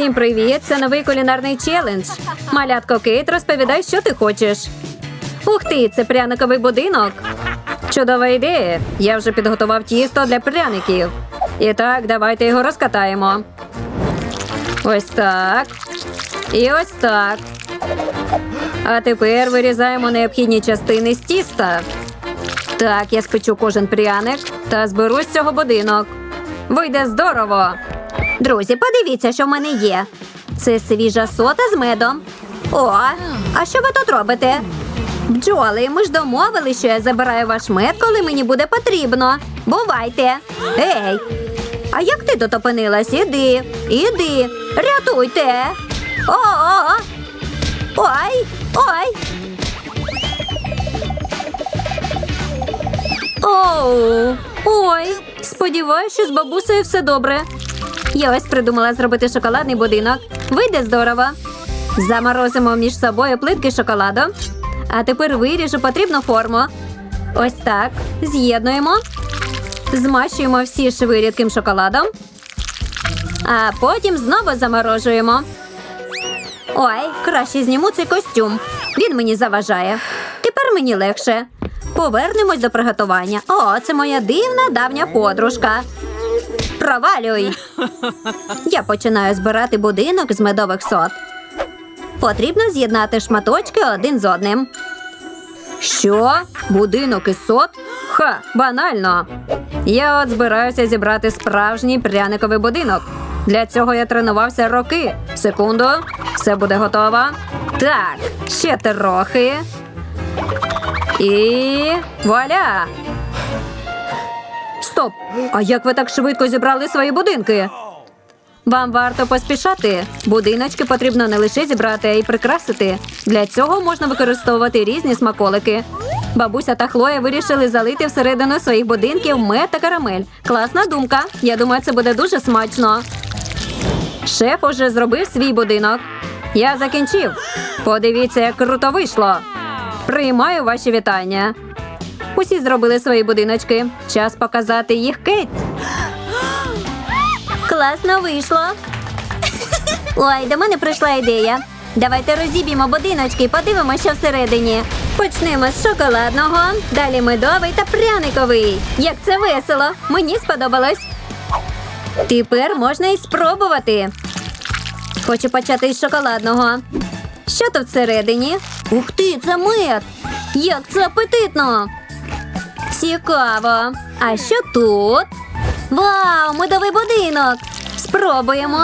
Всім привіт! Це новий кулінарний челендж. Малятко Кейт, розповідай, що ти хочеш. Ух ти, це пряниковий будинок. Чудова ідея. Я вже підготував тісто для пряників. І так, давайте його розкатаємо. Ось так. І ось так. А тепер вирізаємо необхідні частини з тіста. Так, я спечу кожен пряник та зберу з цього будинок. Вийде здорово. Друзі, подивіться, що в мене є. Це свіжа сота з медом. О, а що ви тут робите? Бджоли, ми ж домовились, що я забираю ваш мед, коли мені буде потрібно. Бувайте. Ей! А як ти тут опинилась? Іди, іди, рятуйте. О-о-о! Ой, ой. Оу, ой. Сподіваюся, що з бабусею все добре. Я ось придумала зробити шоколадний будинок. Вийде здорово. Заморозимо між собою плитки шоколаду. А тепер виріжу потрібну форму. Ось так. З'єднуємо. Змащуємо всі шви рідким шоколадом. А потім знову заморожуємо. Ой, краще зніму цей костюм. Він мені заважає. Тепер мені легше. Повернемось до приготування. О, це моя дивна давня подружка. Провалюй. Я починаю збирати будинок з медових сот. Потрібно з'єднати шматочки один з одним. Що? Будинок із сот? Ха, банально. Я от збираюся зібрати справжній пряниковий будинок. Для цього я тренувався роки. Секунду, все буде готово. Так, ще трохи. І вуаля! Стоп! А як ви так швидко зібрали свої будинки? Вам варто поспішати. Будиночки потрібно не лише зібрати, а й прикрасити. Для цього можна використовувати різні смаколики. Бабуся та Хлоя вирішили залити всередину своїх будинків мед та карамель. Класна думка. Я думаю, це буде дуже смачно. Шеф уже зробив свій будинок. Я закінчив. Подивіться, як круто вийшло. Приймаю ваші вітання. Усі зробили свої будиночки. Час показати їх Кейт. Класно вийшло. Ой, до мене прийшла ідея. Давайте розіб'ємо будиночки і подивимося, що всередині. Почнемо з шоколадного, далі медовий та пряниковий. Як це весело! Мені сподобалось. Тепер можна і спробувати. Хочу почати з шоколадного. Що тут всередині? Ух ти, це мед! Як це апетитно! Цікаво. А що тут? Вау, медовий будинок! Спробуємо.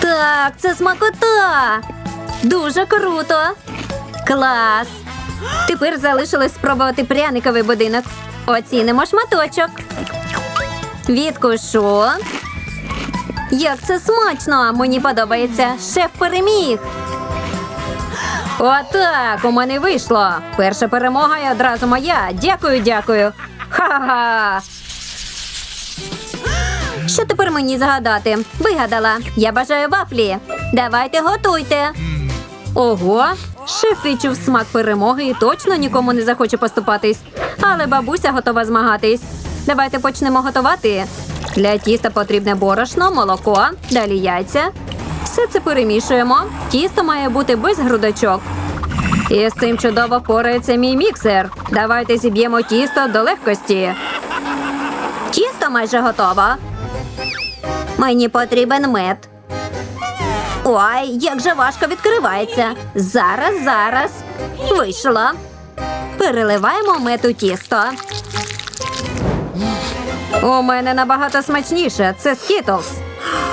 Так, це смакота. Дуже круто. Клас. Тепер залишилось спробувати пряниковий будинок. Оцінимо шматочок. Відкушу. Як це смачно! Мені подобається. Шеф переміг. Отак у мене вийшло. Перша перемога і одразу моя. Дякую, дякую. Ха-ха. Що тепер мені згадати? Вигадала. Я бажаю вафлі. Давайте готуйте. Ого, шеф відчув смак перемоги і точно нікому не захоче поступатись. Але бабуся готова змагатись. Давайте почнемо готувати. Для тіста потрібне борошно, молоко, далі яйця. Все це перемішуємо. Тісто має бути без грудочок. І з цим чудово впорається мій міксер. Давайте зіб'ємо тісто до легкості. Тісто майже готово. Мені потрібен мед. Ой, як же важко відкривається. Зараз, зараз. Вийшло. Переливаємо мед у тісто. У мене набагато смачніше. Це скітлс.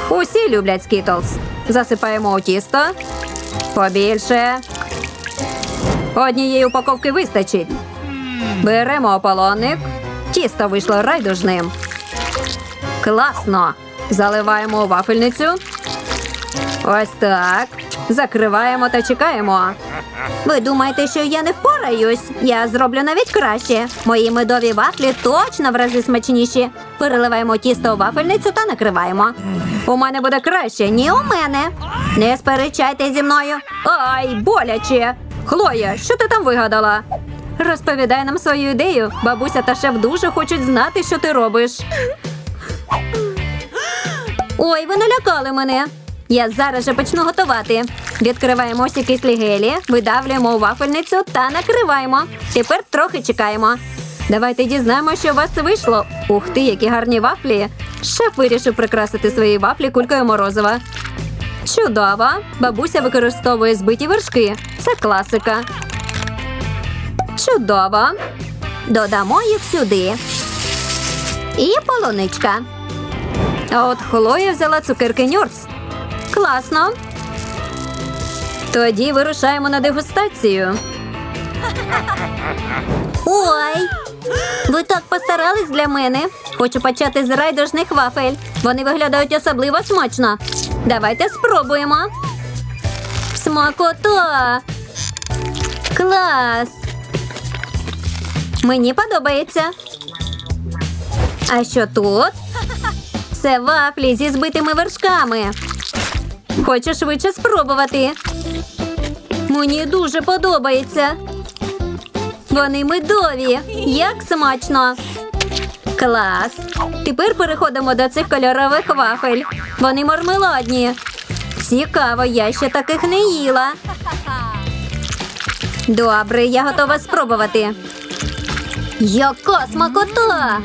Усі люблять скітлс. Засипаємо у тісто. Побільше. Однієї упаковки вистачить. Беремо ополонник. Тісто вийшло райдужним. Класно. Заливаємо у вафельницю. Ось так. Закриваємо та чекаємо. Ви думаєте, що я не впораюсь? Я зроблю навіть краще. Мої медові вафлі точно в рази смачніші. Переливаємо тісто у вафельницю та накриваємо. У мене буде краще, ні у мене. Не сперечайте зі мною. Ай, боляче. Хлоя, що ти там вигадала? Розповідай нам свою ідею. Бабуся та шеф дуже хочуть знати, що ти робиш. Ой, ви налякали мене. Я зараз же почну готувати. Відкриваємо ось кислі гелі, видавлюємо у вафельницю та накриваємо. Тепер трохи чекаємо. Давайте дізнаємо, що у вас вийшло. Ух ти, які гарні вафлі. Шеф вирішив прикрасити свої вафлі кулькою морозива. Чудово! Бабуся використовує збиті вершки. Це класика. Чудово. Додамо їх сюди. І полуничка. А от Хлоя взяла цукерки Нюрц. Класно. Тоді вирушаємо на дегустацію. Ой! Ви так постарались для мене. Хочу почати з райдужних вафель. Вони виглядають особливо смачно. Давайте спробуємо. Смакота! Клас! Мені подобається. А що тут? Це вафлі зі збитими вершками. Хочу швидше спробувати. Мені дуже подобається. Вони медові. Як смачно. Клас. Тепер переходимо до цих кольорових вафель. Вони мармеладні. Цікаво, я ще таких не їла. Добре, я готова спробувати. Яка смакота!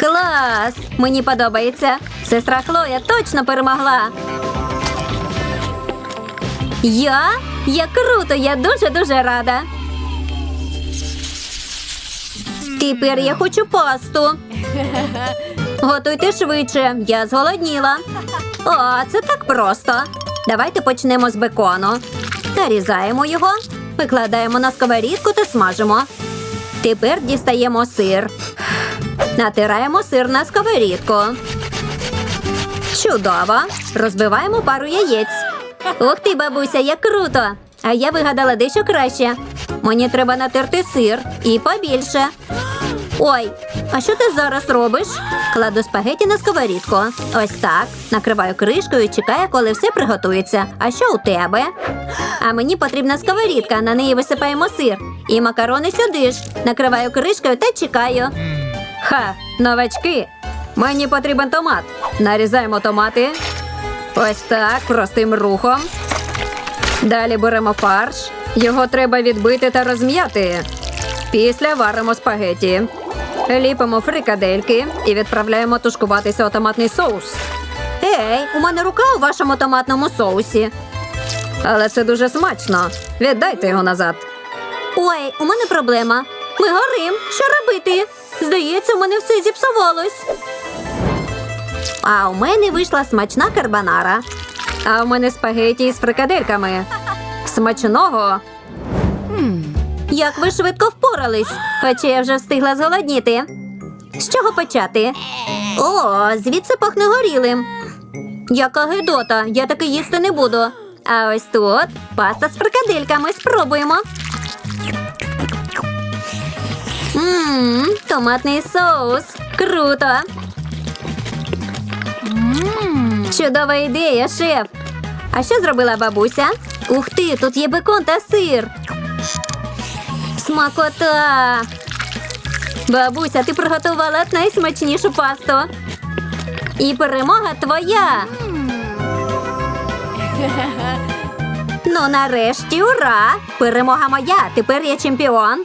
Клас! Мені подобається. Сестра Хлоя точно перемогла. Я? Як круто! Я дуже-дуже рада. Тепер я хочу пасту. Готуйте швидше, я зголодніла. О, це так просто. Давайте почнемо з бекону. Нарізаємо його, викладаємо на сковорідку та смажимо. Тепер дістаємо сир. Натираємо сир на сковорідку. Чудово. Розбиваємо пару яєць. Ух ти, бабуся, як круто! А я вигадала дещо краще. Мені треба натерти сир і побільше. Ой, а що ти зараз робиш? Кладу спагеті на сковорідку. Ось так. Накриваю кришкою і чекаю, коли все приготується. А що у тебе? А мені потрібна сковорідка, на неї висипаємо сир. І макарони сюди ж. Накриваю кришкою та чекаю. Ха, новачки. Мені потрібен томат. Нарізаємо томати. Ось так, простим рухом. Далі беремо фарш. Його треба відбити та розм'яти. Після варимо спагеті. Ліпимо фрикадельки і відправляємо тушкуватися у томатний соус. Ей, у мене рука у вашому томатному соусі. Але це дуже смачно. Віддайте його назад. Ой, у мене проблема. Ми горим. Що робити? Здається, у мене все зіпсувалось. А у мене вийшла смачна карбонара. А у мене спагеті з фрикадельками. Смачного. Як ви швидко впорались, хоча я вже встигла зголодніти. З чого почати? О, звідси пахне горілим. Яка гидота, я таки їсти не буду. А ось тут паста з фрикадельками. Спробуємо. Ммм, томатний соус. Круто. Чудова ідея, шеф. А що зробила бабуся? Ух ти, тут є бекон та сир. Смакота. Бабуся, ти приготувала найсмачнішу пасту. І перемога твоя. Ну, нарешті, ура! Перемога моя! Тепер я чемпіон.